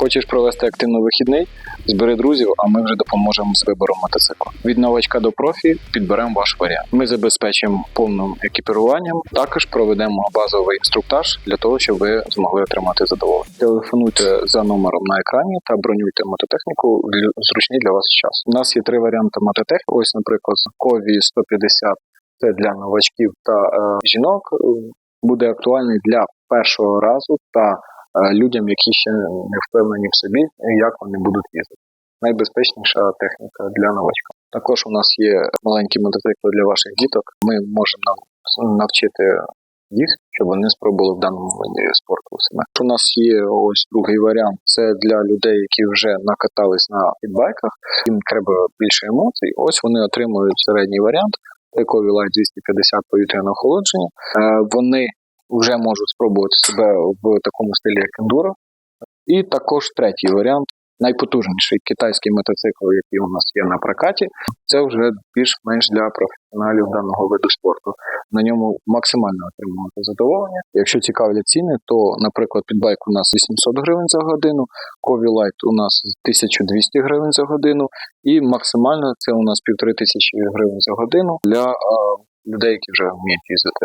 Хочеш провести активно вихідний? Збери друзів, а ми вже допоможемо з вибором мотоциклу. Від новачка до профі підберемо ваш варіант. Ми забезпечимо повним екіпіруванням. Також проведемо базовий інструктаж для того, щоб ви змогли отримати задоволення. Телефонуйте за номером на екрані та бронюйте мототехніку в зручний для вас час. У нас є три варіанти мототехніки. Ось, наприклад, Кові 150 це для новачків та е, жінок. Буде актуальний для першого разу та людям, які ще не впевнені в собі, як вони будуть їздити. Найбезпечніша техніка для новачка. Також у нас є маленькі мотоцикли для ваших діток. Ми можемо нав- навчити їх, щоб вони спробували в даному виді спорту себе. У нас є ось другий варіант. Це для людей, які вже накатались на підбайках. Їм треба більше емоцій. Ось вони отримують середній варіант. Екові Light 250 повітряне охолодження. Е, Вони вже можуть спробувати себе в такому стилі, як ендуро. І також третій варіант, найпотужніший китайський мотоцикл, який у нас є на прокаті. Це вже більш-менш для професіоналів даного виду спорту. На ньому максимально отримувати задоволення. Якщо цікавлять ціни, то, наприклад, підбайк у нас 800 гривень за годину, Кові Light у нас 1200 гривень за годину, і максимально це у нас 1500 гривень за годину для людей, які вже вміють їздити.